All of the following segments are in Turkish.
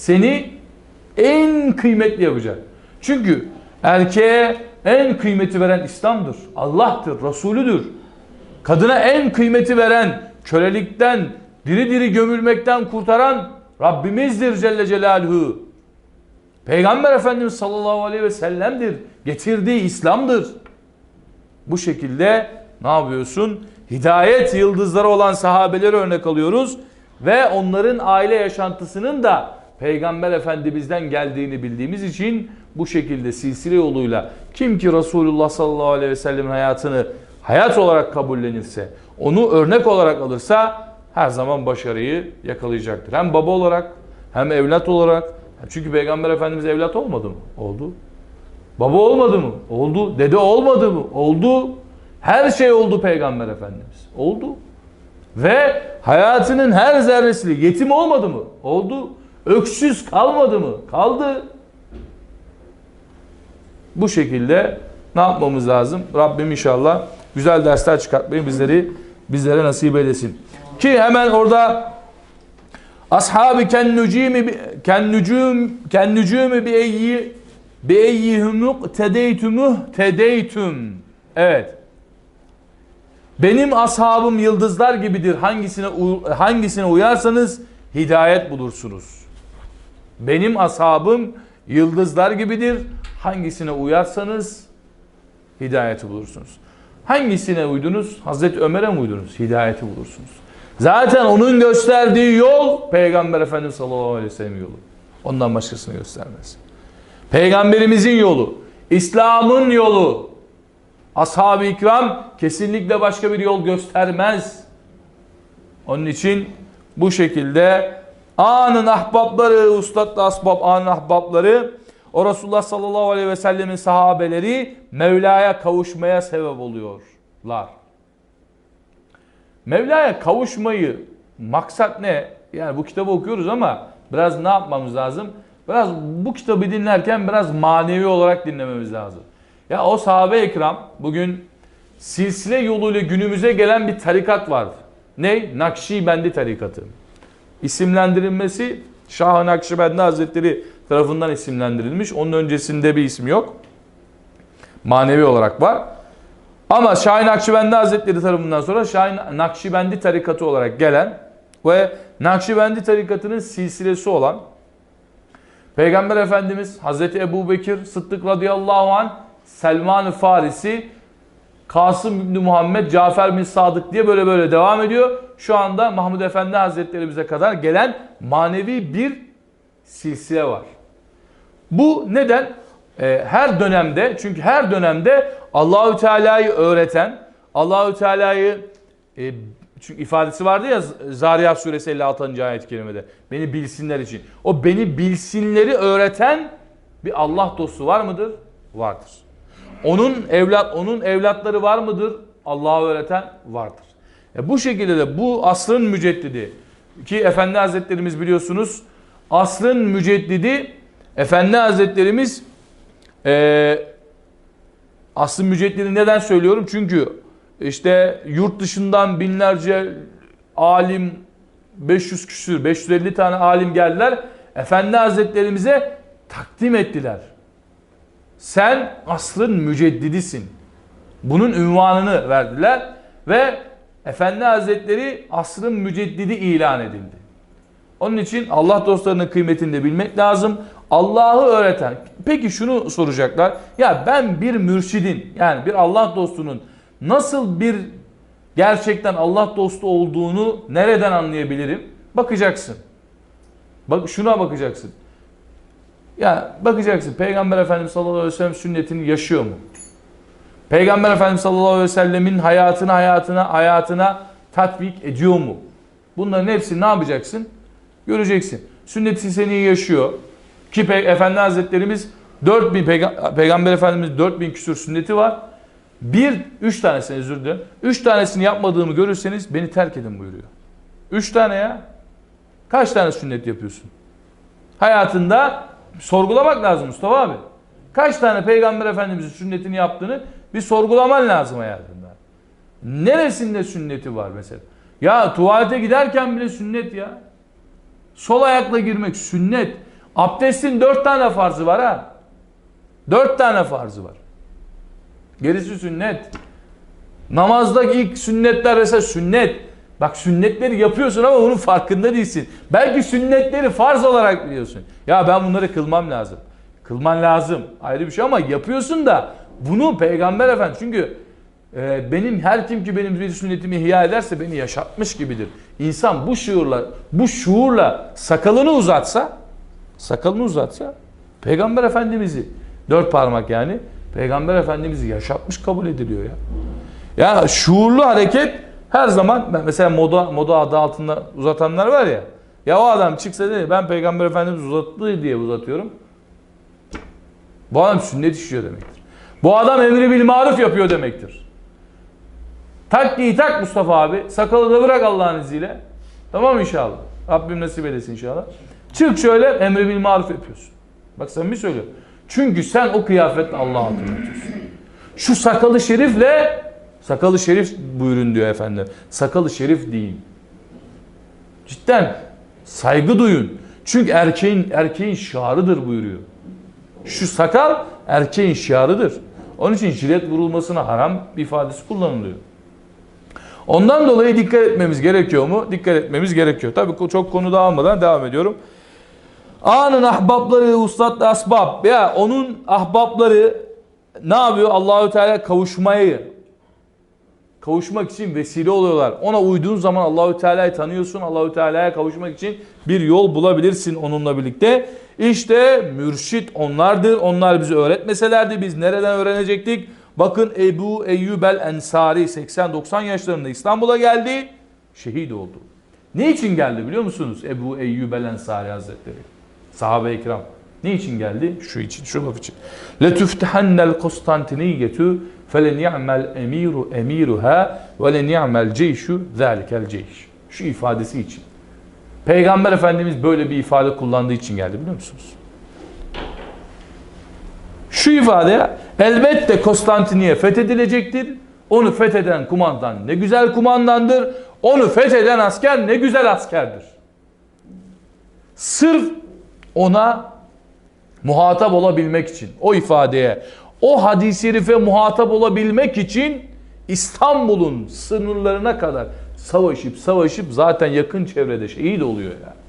seni en kıymetli yapacak. Çünkü erkeğe en kıymeti veren İslam'dır. Allah'tır, Resulüdür. Kadına en kıymeti veren, kölelikten, diri diri gömülmekten kurtaran Rabbimizdir Celle Celaluhu. Peygamber Efendimiz sallallahu aleyhi ve sellem'dir. Getirdiği İslam'dır. Bu şekilde ne yapıyorsun? Hidayet yıldızları olan sahabeleri örnek alıyoruz ve onların aile yaşantısının da Peygamber Efendimiz'den geldiğini bildiğimiz için bu şekilde silsile yoluyla kim ki Resulullah sallallahu aleyhi ve sellemin hayatını hayat olarak kabullenirse, onu örnek olarak alırsa her zaman başarıyı yakalayacaktır. Hem baba olarak hem evlat olarak. Çünkü Peygamber Efendimiz evlat olmadı mı? Oldu. Baba olmadı mı? Oldu. Dede olmadı mı? Oldu. Her şey oldu Peygamber Efendimiz. Oldu. Ve hayatının her zerresi yetim olmadı mı? Oldu. Öksüz kalmadı mı? Kaldı. Bu şekilde ne yapmamız lazım? Rabbim inşallah güzel dersler çıkartmayı bizleri bizlere nasip eylesin. Ki hemen orada Ashabi ken nucimi ken nucum ken nucumi bi eyyi bi eyyihum tedeytumuh tedeytum. Evet. Benim ashabım yıldızlar gibidir. Hangisine hangisine uyarsanız hidayet bulursunuz. Benim ashabım yıldızlar gibidir. Hangisine uyarsanız hidayeti bulursunuz. Hangisine uydunuz? Hazreti Ömer'e mi uydunuz? Hidayeti bulursunuz. Zaten onun gösterdiği yol Peygamber Efendimiz sallallahu aleyhi ve sellem yolu. Ondan başkasını göstermez. Peygamberimizin yolu, İslam'ın yolu. Ashab-ı ikram kesinlikle başka bir yol göstermez. Onun için bu şekilde anın ahbapları, ustadlı asbab anın ahbapları o Resulullah sallallahu aleyhi ve sellemin sahabeleri Mevla'ya kavuşmaya sebep oluyorlar. Mevla'ya kavuşmayı maksat ne? Yani bu kitabı okuyoruz ama biraz ne yapmamız lazım? Biraz bu kitabı dinlerken biraz manevi olarak dinlememiz lazım. Ya o sahabe ikram bugün silsile yoluyla günümüze gelen bir tarikat vardı. Ne? Nakşibendi tarikatı. İsimlendirilmesi Şah-ı Nakşibendi Hazretleri tarafından isimlendirilmiş. Onun öncesinde bir isim yok. Manevi olarak var. Ama Şahin Nakşibendi Hazretleri tarafından sonra Şahin Nakşibendi tarikatı olarak gelen ve Nakşibendi tarikatının silsilesi olan Peygamber Efendimiz Hazreti Ebu Bekir Sıddık radıyallahu anh Selman-ı Farisi Kasım bin Muhammed Cafer bin Sadık diye böyle böyle devam ediyor. Şu anda Mahmud Efendi Hazretlerimize kadar gelen manevi bir silsile var. Bu neden? Ee, her dönemde çünkü her dönemde Allahü Teala'yı öğreten, Allahü Teala'yı e, çünkü ifadesi vardı ya Zariyat suresi 56. ayet-i kerimede. Beni bilsinler için. O beni bilsinleri öğreten bir Allah dostu var mıdır? Vardır. Onun evlat onun evlatları var mıdır? Allah'ı öğreten vardır. E bu şekilde de bu asrın müceddidi ki Efendi Hazretlerimiz biliyorsunuz asrın müceddidi Efendi Hazretlerimiz e, asrın müceddidi neden söylüyorum? Çünkü işte yurt dışından binlerce alim 500 küsür 550 tane alim geldiler. Efendi Hazretlerimize takdim ettiler. Sen asrın müceddidisin. Bunun ünvanını verdiler ve Efendi Hazretleri asrın müceddidi ilan edildi. Onun için Allah dostlarının kıymetini de bilmek lazım. Allah'ı öğreten. Peki şunu soracaklar. Ya ben bir mürşidin yani bir Allah dostunun nasıl bir gerçekten Allah dostu olduğunu nereden anlayabilirim? Bakacaksın. Bak şuna bakacaksın. Ya bakacaksın Peygamber Efendimiz sallallahu aleyhi ve sellem sünnetini yaşıyor mu? Peygamber Efendimiz sallallahu aleyhi ve sellemin hayatına hayatına hayatına tatbik ediyor mu? Bunların hepsini ne yapacaksın? Göreceksin. Sünneti seni yaşıyor. Ki Pe- Efendi Hazretlerimiz 4000 Peyga- Peygamber Efendimiz 4000 küsur sünneti var. Bir, üç tanesini özür dilerim. Üç tanesini yapmadığımı görürseniz beni terk edin buyuruyor. Üç tane ya. Kaç tane sünnet yapıyorsun? Hayatında sorgulamak lazım Mustafa abi. Kaç tane Peygamber Efendimizin sünnetini yaptığını bir sorgulaman lazım hayatında. Neresinde sünneti var mesela? Ya tuvalete giderken bile sünnet ya. Sol ayakla girmek sünnet. Abdestin dört tane farzı var ha. Dört tane farzı var. Gerisi sünnet. Namazdaki ilk sünnetler mesela sünnet. Bak sünnetleri yapıyorsun ama bunun farkında değilsin. Belki sünnetleri farz olarak biliyorsun. Ya ben bunları kılmam lazım. Kılman lazım. Ayrı bir şey ama yapıyorsun da bunu peygamber efendi çünkü e, benim her kim ki benim bir sünnetimi ihya ederse beni yaşatmış gibidir. İnsan bu şuurla bu şuurla sakalını uzatsa sakalını uzatsa peygamber efendimizi dört parmak yani peygamber efendimizi yaşatmış kabul ediliyor ya. Ya şuurlu hareket her zaman mesela moda moda adı altında uzatanlar var ya. Ya o adam çıksa dedi ben peygamber efendimiz uzattı diye uzatıyorum. Bu adam sünnet işliyor demektir. Bu adam emri bil maruf yapıyor demektir. Tak giy tak Mustafa abi. Sakalı da bırak Allah'ın izniyle. Tamam inşallah. Rabbim nasip eylesin inşallah. Çık şöyle emri bil maruf yapıyorsun. Bak sen bir söylüyorum. Çünkü sen o kıyafetle Allah'ı hatırlatıyorsun. Şu sakalı şerifle sakalı şerif buyurun diyor efendim. Sakalı şerif deyin. Cidden saygı duyun. Çünkü erkeğin erkeğin şiarıdır buyuruyor. Şu sakal erkeğin şiarıdır. Onun için jilet vurulmasına haram ifadesi kullanılıyor. Ondan dolayı dikkat etmemiz gerekiyor mu? Dikkat etmemiz gerekiyor. Tabii çok konu dağılmadan devam ediyorum. Anın ahbapları ustat asbab. Ya onun ahbapları ne yapıyor? Allahü Teala kavuşmayı kavuşmak için vesile oluyorlar. Ona uyduğun zaman Allahü Teala'yı tanıyorsun. Allahü Teala'ya kavuşmak için bir yol bulabilirsin onunla birlikte. İşte mürşit onlardır. Onlar bizi öğretmeselerdi biz nereden öğrenecektik? Bakın Ebu Eyyub el Ensari 80-90 yaşlarında İstanbul'a geldi. Şehit oldu. Ne için geldi biliyor musunuz? Ebu Eyyub el Ensari Hazretleri. Sahabe-i kiram. Ne için geldi? Şu için, şu laf için. لَتُفْتَحَنَّ الْقُسْطَنْتِنِيَّةُ فَلَنِعْمَ الْاَمِيرُ اَمِيرُهَا وَلَنِعْمَ الْجَيْشُ ذَٰلِكَ الْجَيْشُ Şu ifadesi için. Peygamber Efendimiz böyle bir ifade kullandığı için geldi biliyor musunuz? Şu ifade elbette Konstantiniye fethedilecektir. Onu fetheden kumandan ne güzel kumandandır. Onu fetheden asker ne güzel askerdir. Sırf ona muhatap olabilmek için o ifadeye o hadis-i şerife muhatap olabilmek için İstanbul'un sınırlarına kadar savaşıp savaşıp zaten yakın çevrede şehit oluyor yani.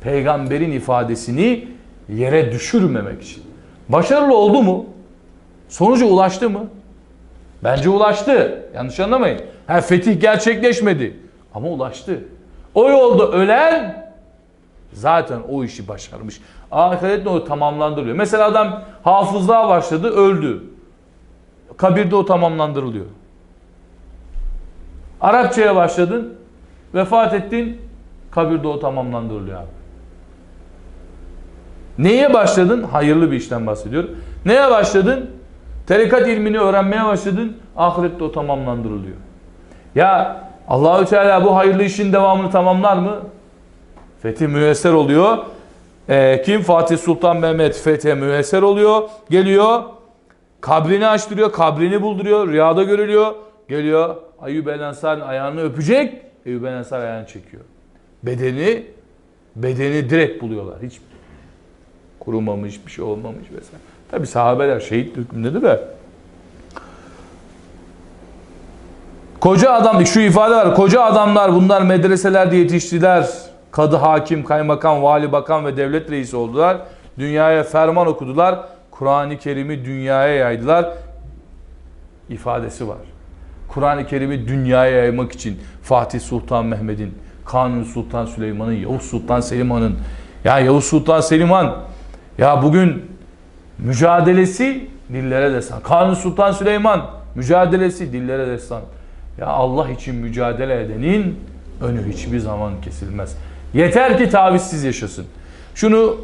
Peygamberin ifadesini yere düşürmemek için. Başarılı oldu mu? Sonuca ulaştı mı? Bence ulaştı. Yanlış anlamayın. Ha, fetih gerçekleşmedi. Ama ulaştı. O yolda ölen zaten o işi başarmış. Ahiretle o tamamlandırılıyor. Mesela adam hafızlığa başladı, öldü. Kabirde o tamamlandırılıyor. Arapçaya başladın, vefat ettin, kabirde o tamamlandırılıyor abi. Neye başladın? Hayırlı bir işten bahsediyorum. Neye başladın? Tarikat ilmini öğrenmeye başladın. Ahirette o tamamlandırılıyor. Ya Allahü Teala bu hayırlı işin devamını tamamlar mı? Fetih müyesser oluyor. Ee, kim? Fatih Sultan Mehmet fethe müyesser oluyor. Geliyor. Kabrini açtırıyor. Kabrini bulduruyor. Rüyada görülüyor. Geliyor. Ayyub El Ensar'ın ayağını öpecek. Eyyub El Ensar ayağını çekiyor. Bedeni bedeni direkt buluyorlar. Hiç kurumamış, bir şey olmamış vesaire. Tabi sahabeler şehit hükmündedir de. Koca adam, şu ifade var. Koca adamlar bunlar medreselerde yetiştiler. Kadı, hakim, kaymakam, vali, bakan ve devlet reisi oldular. Dünyaya ferman okudular. Kur'an-ı Kerim'i dünyaya yaydılar. ifadesi var. Kur'an-ı Kerim'i dünyaya yaymak için Fatih Sultan Mehmet'in, Kanuni Sultan Süleyman'ın, Yavuz Sultan Selim Han'ın, ya Yavuz Sultan Selim Han, ya bugün mücadelesi dillere destan. Kanuni Sultan Süleyman mücadelesi dillere destan. Ya Allah için mücadele edenin önü hiçbir zaman kesilmez. Yeter ki tavizsiz yaşasın. Şunu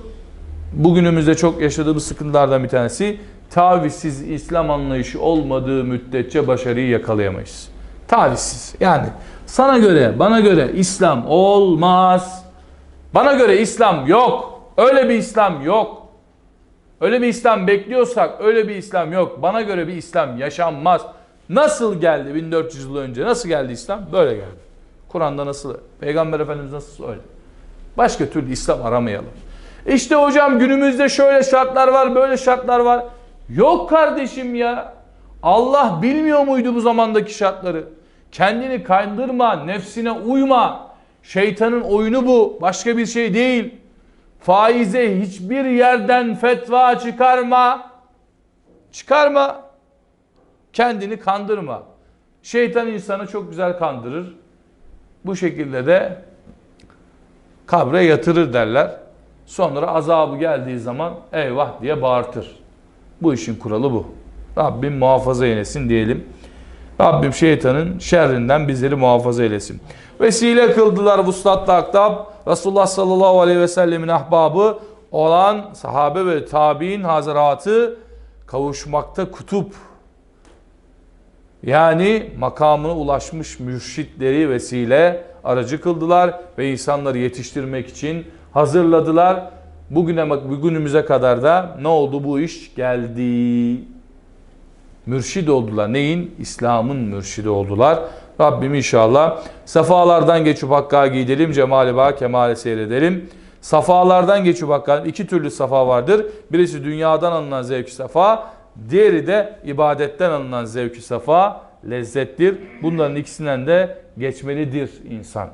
bugünümüzde çok yaşadığımız sıkıntılardan bir tanesi tavizsiz İslam anlayışı olmadığı müddetçe başarıyı yakalayamayız. Tavizsiz. Yani sana göre, bana göre İslam olmaz. Bana göre İslam yok. Öyle bir İslam yok. Öyle bir İslam bekliyorsak öyle bir İslam yok. Bana göre bir İslam yaşanmaz. Nasıl geldi 1400 yıl önce? Nasıl geldi İslam? Böyle geldi. Kur'an'da nasıl? Peygamber Efendimiz nasıl öyle? Başka türlü İslam aramayalım. İşte hocam günümüzde şöyle şartlar var, böyle şartlar var. Yok kardeşim ya. Allah bilmiyor muydu bu zamandaki şartları? Kendini kandırma, nefsine uyma. Şeytanın oyunu bu, başka bir şey değil. Faize hiçbir yerden fetva çıkarma. Çıkarma. Kendini kandırma. Şeytan insanı çok güzel kandırır. Bu şekilde de kabre yatırır derler. Sonra azabı geldiği zaman eyvah diye bağırtır. Bu işin kuralı bu. Rabbim muhafaza eylesin diyelim. Rabbim şeytanın şerrinden bizleri muhafaza eylesin. Vesile kıldılar vuslatlı aktab. Resulullah sallallahu aleyhi ve sellemin ahbabı olan sahabe ve tabi'in hazaratı kavuşmakta kutup. Yani makamına ulaşmış mürşitleri vesile aracı kıldılar ve insanları yetiştirmek için hazırladılar. Bugüne bugünümüze kadar da ne oldu bu iş? Geldi. Mürşid oldular. Neyin? İslam'ın mürşidi oldular. Rabbim inşallah safalardan geçip hakka gidelim, cemali ba kemale seyredelim. Safalardan geçip hakka iki türlü safa vardır. Birisi dünyadan alınan zevk safa, diğeri de ibadetten alınan zevk safa, lezzettir. Bunların ikisinden de geçmelidir insan.